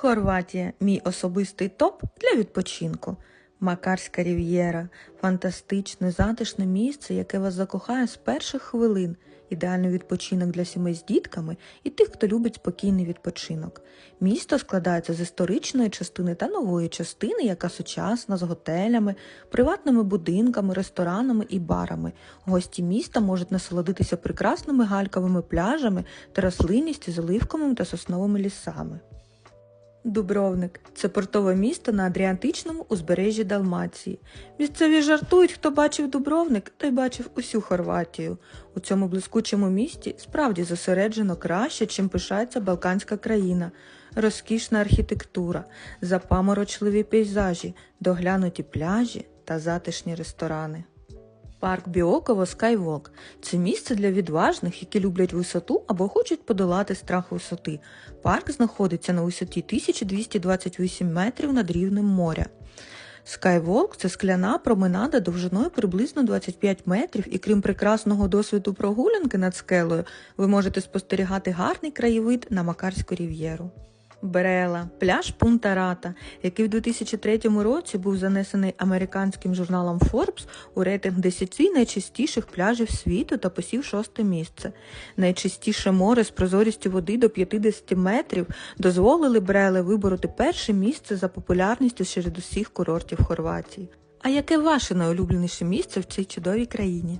Хорватія мій особистий топ для відпочинку. Макарська рів'єра фантастичне, затишне місце, яке вас закохає з перших хвилин. Ідеальний відпочинок для сімей з дітками і тих, хто любить спокійний відпочинок. Місто складається з історичної частини та нової частини, яка сучасна, з готелями, приватними будинками, ресторанами і барами. Гості міста можуть насолодитися прекрасними гальковими пляжами та рослинністю з оливковими та сосновими лісами. Дубровник це портове місто на Адріатичному узбережжі Далмації. Місцеві жартують, хто бачив Дубровник, той бачив усю Хорватію. У цьому блискучому місті справді зосереджено краще, чим пишається Балканська країна. Розкішна архітектура, запаморочливі пейзажі, доглянуті пляжі та затишні ресторани. Парк Біоково Скайвок це місце для відважних, які люблять висоту або хочуть подолати страх висоти. Парк знаходиться на висоті 1228 метрів над рівнем моря. Скайволк це скляна променада довжиною приблизно 25 метрів, і крім прекрасного досвіду прогулянки над скелею, ви можете спостерігати гарний краєвид на Макарську рів'єру. Брела, пляж Пунта Рата, який в 2003 році був занесений американським журналом Forbes у рейтинг 10 найчистіших пляжів світу та посів шосте місце. Найчистіше море з прозорістю води до 50 метрів дозволили Бреле вибороти перше місце за популярністю серед усіх курортів Хорватії. А яке ваше найулюбленіше місце в цій чудовій країні?